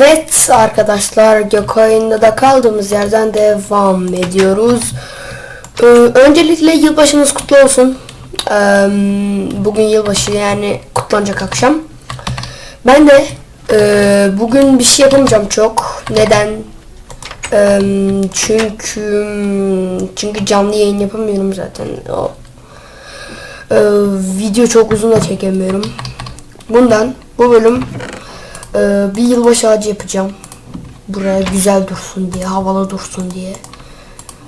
Evet arkadaşlar Gökoyun'da da kaldığımız yerden devam ediyoruz. Ee, öncelikle yılbaşınız kutlu olsun. Ee, bugün yılbaşı yani kutlanacak akşam. Ben de e, bugün bir şey yapamayacağım çok. Neden? Ee, çünkü çünkü canlı yayın yapamıyorum zaten. O, Ee, video çok uzun da çekemiyorum. Bundan bu bölüm ee, bir yılbaşı ağacı yapacağım. Buraya güzel dursun diye, havalı dursun diye.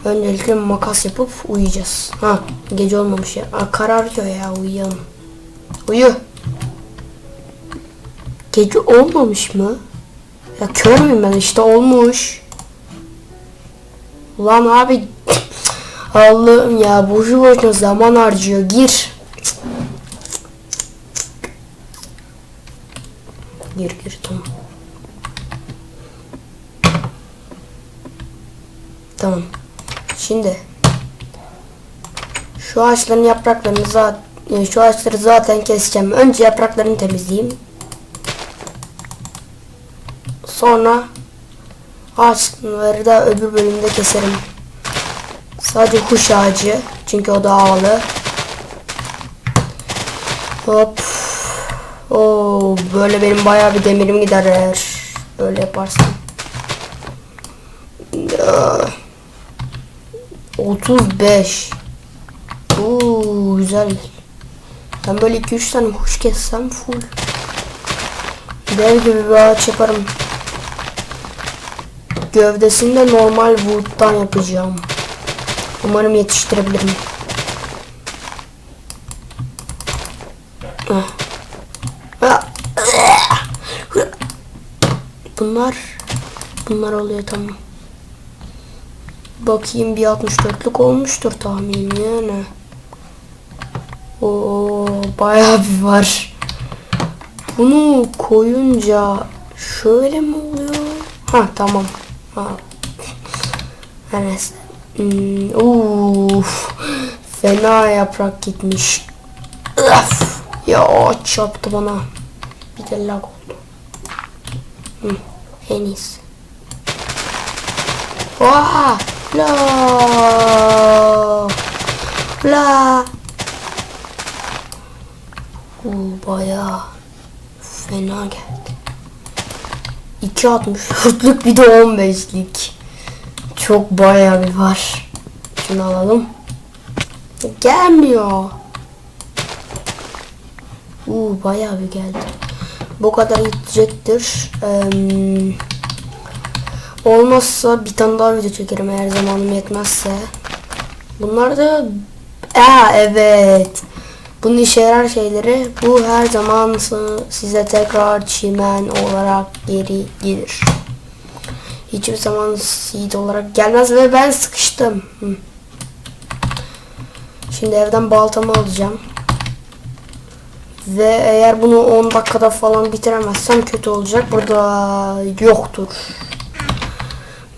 Öncelikle makas yapıp uyuyacağız. Ha, gece olmamış ya. Aa, kararıyor ya, uyuyalım. Uyu. Gece olmamış mı? Ya kör müyüm ben? İşte olmuş. Ulan abi Allah'ım ya boşu boşuna zaman harcıyor. Gir. Gir gir tamam. Şimdi şu ağaçların yapraklarını zaten şu ağaçları zaten keseceğim. Önce yapraklarını temizleyeyim. Sonra ağaçları da öbür bölümde keserim. Sadece kuş ağacı. Çünkü o da havalı. Hop. Oo, böyle benim bayağı bir demirim gider eğer böyle yaparsam. Ya. 35. Oo, güzel. Ben böyle 2-3 tane kuş kessem full. Dev gibi bir ağaç yaparım. Gövdesini de normal wood'dan yapacağım. Umarım yetiştirebilirim. Ah. Ah. Bunlar bunlar oluyor tamam. Bakayım bir 64'lük olmuştur tahminim yani. Oo bayağı bir var. Bunu koyunca şöyle mi oluyor? Ha tamam. Ha. Neyse. Hmm, uf, fena yaprak gitmiş. Öf, ya çarptı bana. Bir de lag oldu. Hı, en iyisi. Oha! La! La! Uu, bayağı fena geldi. 2.64'lük bir de 15'lik. Çok bayağı bir var. Şunu alalım. Gelmiyor. Uuu bayağı bir geldi. Bu kadar yetecektir. Olmazsa bir tane daha video çekerim eğer zamanım yetmezse. Bunlar da Aa, evet. Bunun işe yarar şeyleri bu her zaman size tekrar çimen olarak geri gelir. Hiçbir zaman seed olarak gelmez ve ben sıkıştım. Şimdi evden baltamı alacağım. Ve eğer bunu 10 dakikada falan bitiremezsem kötü olacak. Burada yoktur.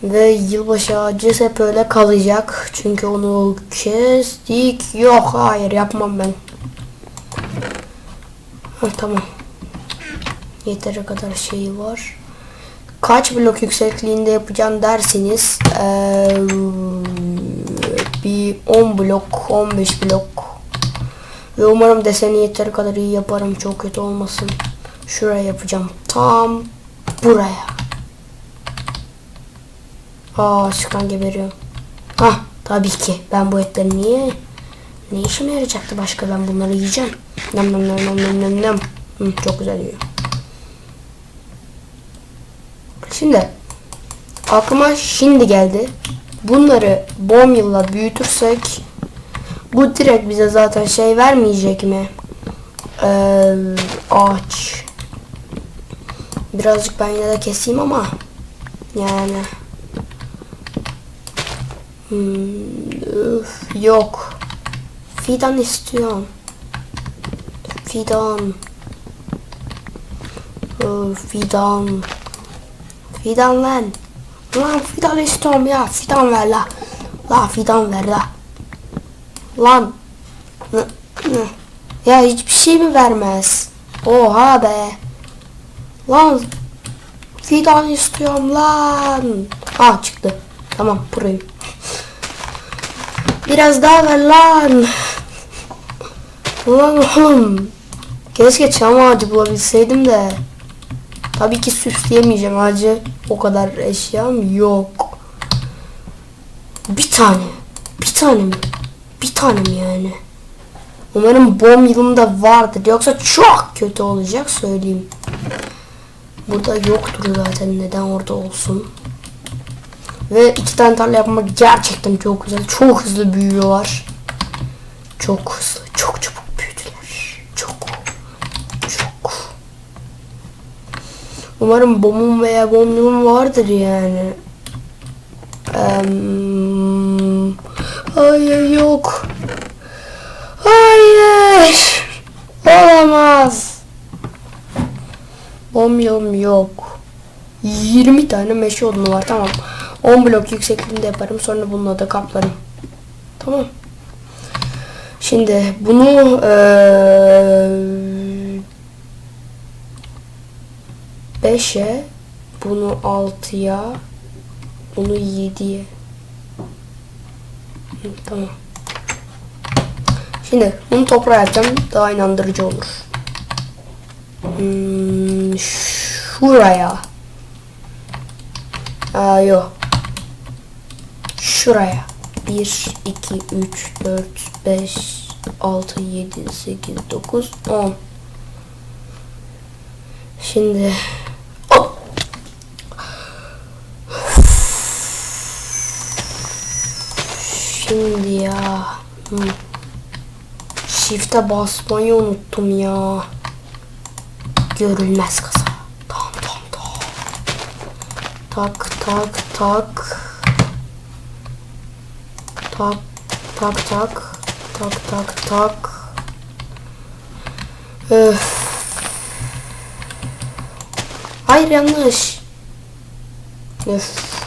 Ve yılbaşı ağacı hep öyle kalacak. Çünkü onu kestik. Yok hayır yapmam ben. Ha, tamam. Yeteri kadar şeyi var. Kaç blok yüksekliğinde yapacağım derseniz ee, bir 10 blok 15 blok ve umarım deseni yeteri kadar iyi yaparım. Çok kötü olmasın. Şuraya yapacağım. Tam buraya. Aa çıkan geberiyorum. Ha tabii ki. Ben bu etleri niye ne işime yarayacaktı? Başka ben bunları yiyeceğim. Nam nam nam nam nam nam nam. Hı, çok güzel yiyor. Şimdi aklıma şimdi geldi. Bunları bom yılla büyütürsek bu direkt bize zaten şey vermeyecek mi? Ee, ağaç. Birazcık ben yine de keseyim ama yani hmm, üf, yok. Fidan istiyorum. Fidan. Öf, fidan. Fidan lan. Lan fidan istiyorum ya. Fidan ver la. La fidan ver la. Lan. Ya hiçbir şey mi vermez? Oha be. Lan. Fidan istiyorum lan. Ha çıktı. Tamam burayım. Biraz daha ver lan. Ulan oğlum. Keşke çam ağacı bulabilseydim de. Tabii ki süsleyemeyeceğim ağacı. O kadar eşyam yok. Bir tane. Bir tane mi? Bir tane mi yani? Umarım bom yılında vardır. Yoksa çok kötü olacak söyleyeyim. Burada yoktur zaten. Neden orada olsun? Ve iki tane tarla yapmak gerçekten çok güzel. Çok hızlı büyüyorlar. Çok hızlı. Çok çabuk büyüdüler. Çok. Çok. Umarım bomum veya bomluğum vardır yani. Eee, hayır yok. Hayır. Olamaz. Bom yılım yok. 20 tane meşe odunu var tamam. 10 blok yüksekliğinde yaparım sonra bununla da kaplarım. Tamam. Şimdi bunu eee 5'e bunu 6'ya bunu 7'ye Hı, Tamam. Şimdi bunu toprağa yapacağım. Daha inandırıcı olur. Hmm, şuraya. Aa, yok. Şuraya. 1, 2, 3, 4, 5, 6, 7, 8, 9, 10. Şimdi Hop! Şimdi ya. Hmm. Shift'e basmayı unuttum ya. Görülmez kasa. Tamam tamam tamam. Tak tak tak. Tak tak tak. Tak tak tak. Öf. Hayır yanlış. Öf.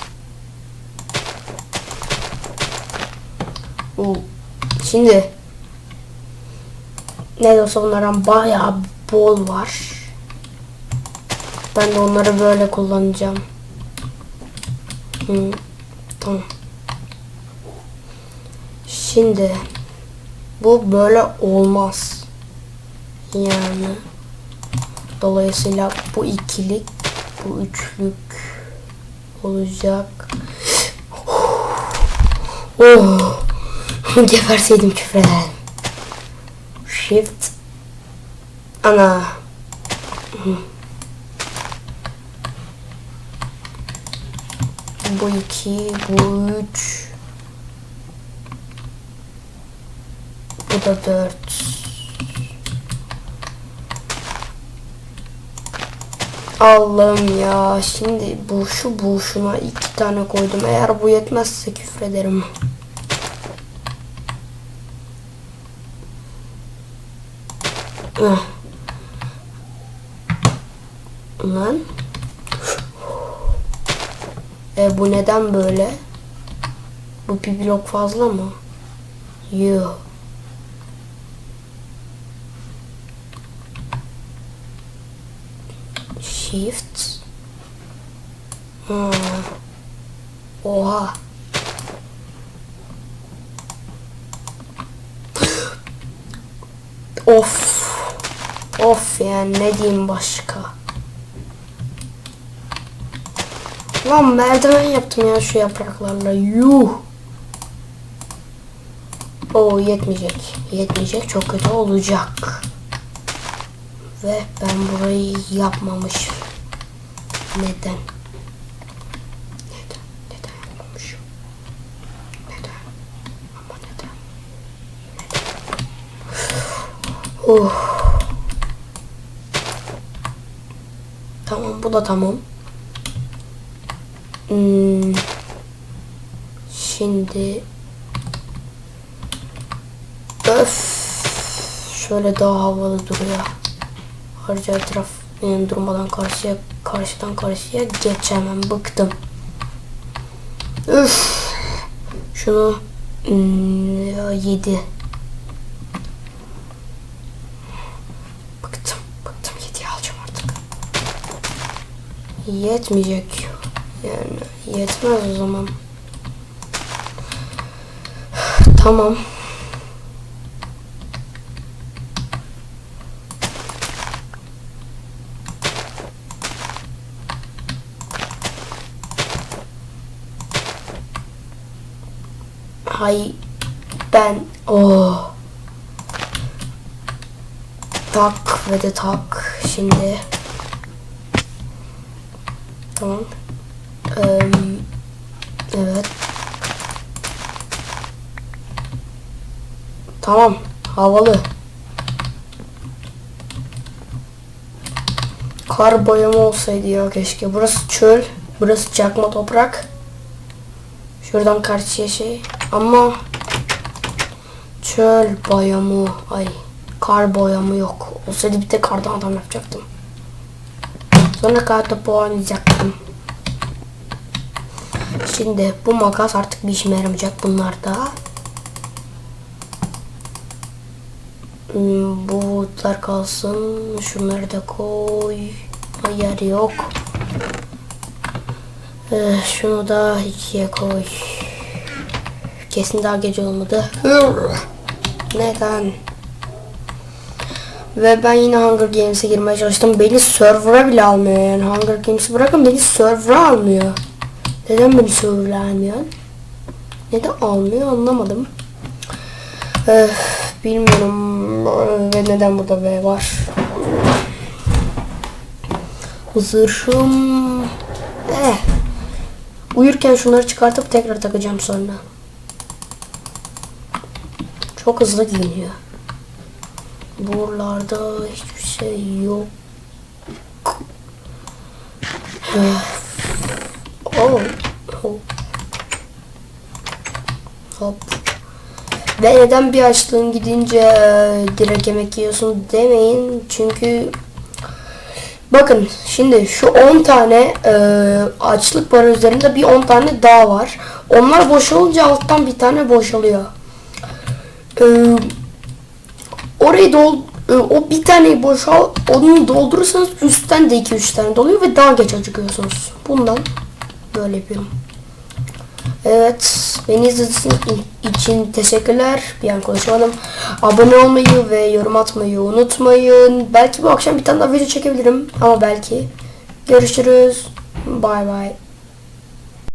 Şimdi ne de olsa bunlardan bayağı bol var. Ben de onları böyle kullanacağım. Hı, tamam. Şimdi bu böyle olmaz. Yani dolayısıyla bu ikilik bu üçlük olacak. Oh. Geberseydim küfrederdim. Shift. Ana. Bu iki, bu üç. Bu da dört. Allah'ım ya. Şimdi bu şu bu iki tane koydum. Eğer bu yetmezse küfrederim. Lan. E bu neden böyle? Bu bir blok fazla mı? Yok. Shift. Ha. Oha. Of. Yani ne diyeyim başka. Lan merdiven yaptım ya şu yapraklarla. Yuh. O yetmeyecek. Yetmeyecek. Çok kötü olacak. Ve ben burayı yapmamışım. Neden? Neden? Neden yapmamışım? Neden? Ama? Neden? Oh. Bu da tamam. Hmm. Şimdi öf şöyle daha havalı duruyor. Harca etraf benim durmadan karşıya karşıdan karşıya geçemem. Bıktım. Üf. Şunu hmm, 7 Yetmeyecek. Yani yetmez o zaman. Tamam. Hay ben oh tak ve de tak şimdi tamam Eee, evet tamam havalı kar boyama olsaydı ya keşke burası çöl burası çakma toprak Şuradan karşıya şey. Ama çöl boyamı, ay kar boyamı yok. Olsaydı bir de kardan adam yapacaktım. Sonra kar topu oynayacaktım. Şimdi bu makas artık bir işime yaramayacak bunlarda. Hmm, Bu bulutlar kalsın. Şunları da koy. Yer yok. Eh, şunu da ikiye koy. Kesin daha gece olmadı. Neden? Ve ben yine Hunger Games'e girmeye çalıştım. Beni server'a bile almıyor yani. Hunger Games'i bırakın beni server'a almıyor. Neden beni server'a almıyor? Neden almıyor anlamadım. Eh, bilmiyorum. Ve neden burada V var? Zırhım... Eh. Uyurken şunları çıkartıp tekrar takacağım sonra. Çok hızlı giyiniyor. Buralarda hiçbir şey yok. oh. oh. Hop. Ve neden bir açlığın gidince direkt yemek yiyorsun demeyin. Çünkü Bakın şimdi şu 10 tane e, açlık var üzerinde bir 10 tane daha var. Onlar boşalınca alttan bir tane boşalıyor. E, orayı dol e, o bir taneyi boşal onu doldurursanız üstten de 2-3 tane doluyor ve daha geç acıkıyorsunuz. Bundan böyle yapıyorum. Evet, beni izlediğiniz için teşekkürler. Bir an konuşamadım. Abone olmayı ve yorum atmayı unutmayın. Belki bu akşam bir tane daha video çekebilirim ama belki. Görüşürüz. Bay bay.